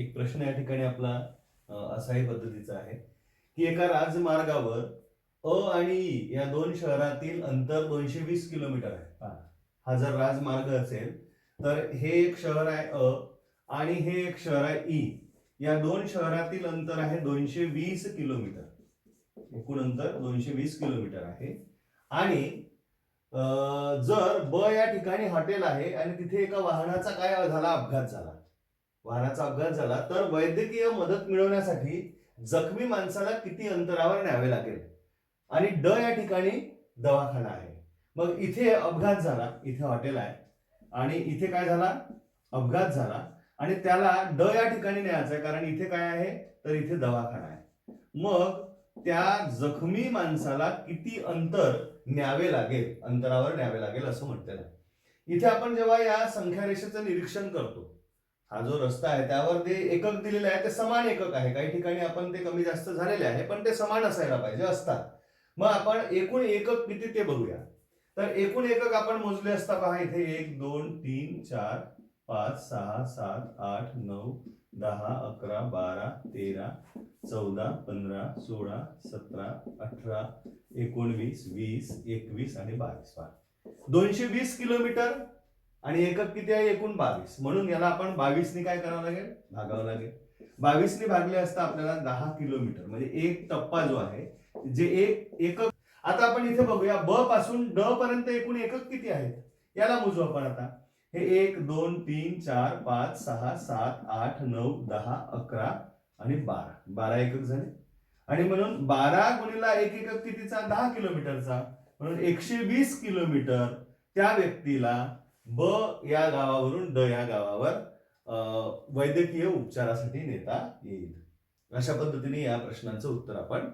एक प्रश्न या ठिकाणी आपला असाही पद्धतीचा आहे की एका राजमार्गावर अ आणि ई या दोन शहरातील अंतर दोनशे वीस किलोमीटर आहे. हा. जर राजमार्ग असेल तर हे एक शहर आहे अ आणि हे एक शहर आहे ई. या दोन शहरातील अंतर आहे दोनशे वीस किलोमीटर. एकूण अंतर दोनशे वीस किलोमीटर आहे. आणि जर ब या ठिकाणी हॉटेल आहे आणि तिथे एका वाहनाचा काय झाला अपघात झाला वाहनाचा अपघात झाला तर वैद्यकीय मदत मिळवण्यासाठी जखमी माणसाला किती अंतरावर न्यावे लागेल? आणि ड या ठिकाणी दवाखाना आहे. मग इथे अपघात झाला इथे हॉटेल आहे. आणि इथे काय झाला? अपघात झाला. आणि त्याला ड या ठिकाणी न्यायचं आहे कारण इथे काय आहे? तर इथे दवाखाना आहे. मग त्या जखमी माणसाला किती अंतर न्यावे लागेल? अंतरावर न्यावे लागेल असं म्हटलेलं आहे. इथे आपण जेव्हा या संख्या रेषेचं निरीक्षण करतो हा जो रस्ता आहे त्यावर ते एकक दिलेले आहे ते समान एकक आहे. काही ठिकाणी आपण ते कमी जास्त झालेले आहे पण ते समान असायला पाहिजे असतात. मग आपण एकूण एकक किती ते बघूया. तर एकूण एकक आपण मोजले असता पहा इथे एक दोन तीन चार पाच सहा सात आठ नऊ दहा अकरा बारा तेरा चौदा पंधरा सोळा सतरा अठरा एकोणवीस वीस एकवीस आणि बावीस. दोनशे वीस किलोमीटर आणि एकक किती आहे? एकूण बावीस. म्हणून याला आपण बावीसनी काय करावं लागेल? भागावं लागेल. बावीसनी भागले असता आपल्याला दहा किलोमीटर म्हणजे एक टप्पा जो आहे जे एक एकक आता आपण इथे बघूया ब पासून ड पर्यंत एकूण एकक किती आहेत? याला मोजू आपण आता. हे एक दोन तीन चार पाच सहा सात आठ नऊ दहा अकरा आणि बारा. बारा एकक झाले. आणि म्हणून बारा गुणिला एक एकक कितीचा? दहा किलोमीटरचा. म्हणून एकशे वीस किलोमीटर त्या व्यक्तीला ब या गावावरून ड या गावावर वैद्यकीय उपचारासाठी नेता येईल. अशा पद्धतीने या प्रश्नांचं उत्तर आपण